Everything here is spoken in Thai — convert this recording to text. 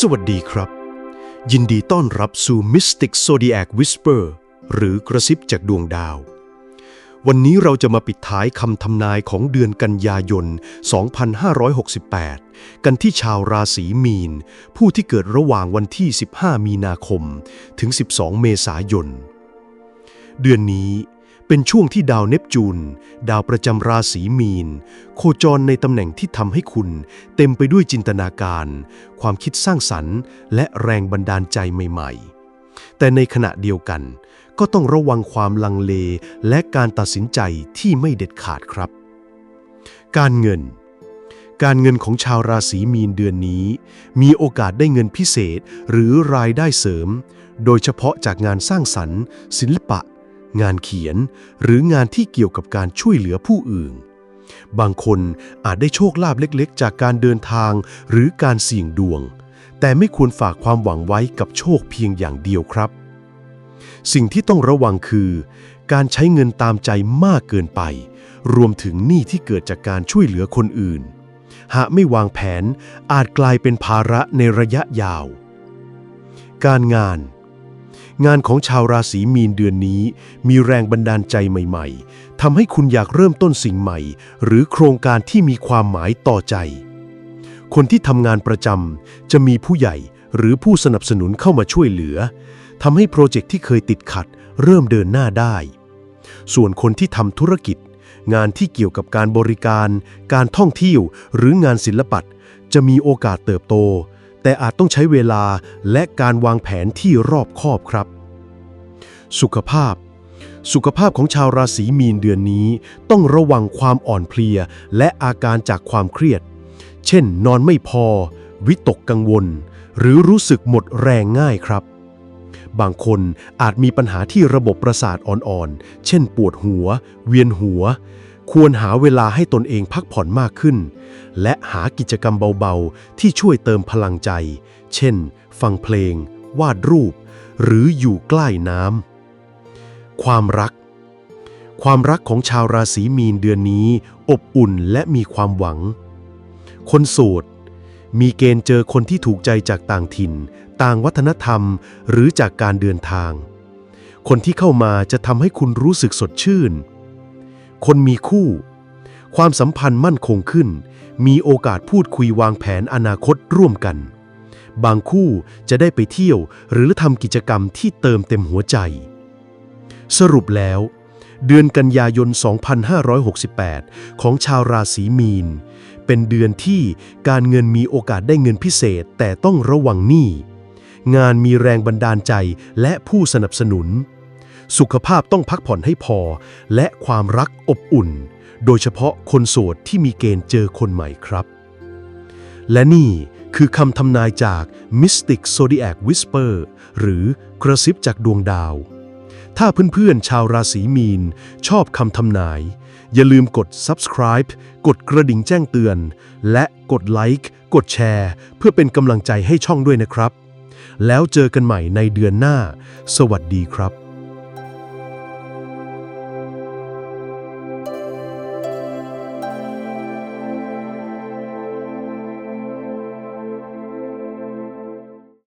สวัสดีครับ ยินดีต้อนรับสู่ Mystic Zodiac Whisper หรือกระซิบจากดวงดาว วันนี้เราจะมาปิดท้ายคำทำนายของเดือนกันยายน 2568 กันที่ชาวราศีมีน ผู้ที่เกิดระหว่างวันที่ 15 มีนาคม ถึง 12 เมษายน เดือนนี้ เป็นช่วงที่ดาวเนปจูน ดาวประจำราศีมีน โคจรในตำแหน่งที่ทำให้คุณ เต็มไปด้วยจินตนาการ ความคิดสร้างสรรค์ และแรงบันดาลใจใหม่ ๆ แต่ในขณะเดียวกัน ก็ต้องระวังความลังเลและการตัดสินใจที่ไม่เด็ดขาดครับ การเงินการเงินของชาวราศีมีนเดือนนี้ มีโอกาสได้เงินพิเศษหรือรายได้เสริม โดยเฉพาะจากงานสร้างสรรค์ ศิลปะ งานเขียน หรืองานที่เกี่ยวกับการช่วยเหลือผู้อื่น บางคนอาจได้โชคลาภเล็กๆ จากการเดินทางหรือการเสี่ยงดวง แต่ไม่ควรฝากความหวังไว้กับโชคเพียงอย่างเดียวครับ สิ่งที่ต้องระวังคือ การใช้เงินตามใจมากเกินไป รวมถึงหนี้ที่เกิดจากการช่วยเหลือคนอื่น หากไม่วางแผนอาจกลายเป็นภาระในระยะยาว การงาน งานของชาวราศีมีนเดือนนี้ มีแรงบันดาลใจใหม่ๆทำให้คุณอยากเริ่มต้นสิ่งใหม่ หรือโครงการที่มีความหมายต่อใจ คนที่ทำงานประจำจะมีผู้ใหญ่หรือผู้สนับสนุนเข้ามาช่วยเหลือทำให้โปรเจกต์ที่เคยติดขัด เริ่มเดินหน้าได้ ส่วนคนที่ทำธุรกิจ งานที่เกี่ยวกับการบริการ การท่องเที่ยว หรืองานศิลปะจะมีโอกาสเติบโต แต่อาจต้องใช้เวลาและการวางแผนที่รอบคอบครับ สุขภาพ สุขภาพของชาวราศีมีนเดือนนี้ ต้องระวังความอ่อนเพลีย และอาการจากความเครียด เช่น นอนไม่พอ วิตกกังวล หรือรู้สึกหมดแรงง่ายครับบางคนอาจมีปัญหาที่ระบบประสาทอ่อนๆ เช่นปวดหัว เวียนหัว ควรหาเวลาให้ตนเองพักผ่อนมากขึ้น และหากิจกรรมเบาๆ ที่ช่วยเติมพลังใจ เช่น ฟังเพลง วาดรูป หรืออยู่ใกล้น้ำ ความรัก ความรักของชาวราศีมีนเดือนนี้ อบอุ่นและมีความหวัง คนโสดมีเกณฑ์เจอคนที่ถูกใจจากต่างถิ่น ต่างวัฒนธรรม หรือจากการเดินทาง คนที่เข้ามาจะทำให้คุณรู้สึกสดชื่น คนมีคู่ ความสัมพันธ์มั่นคงขึ้น มีโอกาสพูดคุยวางแผนอนาคตร่วมกัน บางคู่จะได้ไปเที่ยวหรือทำกิจกรรมที่เติมเต็มหัวใจ สรุปแล้ว เดือนกันยายน 2568 ของชาวราศีมีน เป็นเดือนที่การเงินมีโอกาสได้เงินพิเศษแต่ต้องระวังหนี้งานมีแรงบันดาลใจและผู้สนับสนุน สุขภาพต้องพักผ่อนให้พอ และความรักอบอุ่น โดยเฉพาะคนโสดที่มีเกณฑ์เจอคนใหม่ครับ และนี่คือคำทำนายจาก Mystic Zodiac Whisper หรือกระซิบจากดวงดาว ถ้าเพื่อนๆชาวราศีมีน ชอบคำทำนาย อย่าลืมกด subscribe กดกระดิ่งแจ้งเตือน และกดไลค์กดแชร์ เพื่อเป็นกำลังใจให้ช่องด้วยนะครับ แล้วเจอกันใหม่ในเดือนหน้า สวัสดีครับ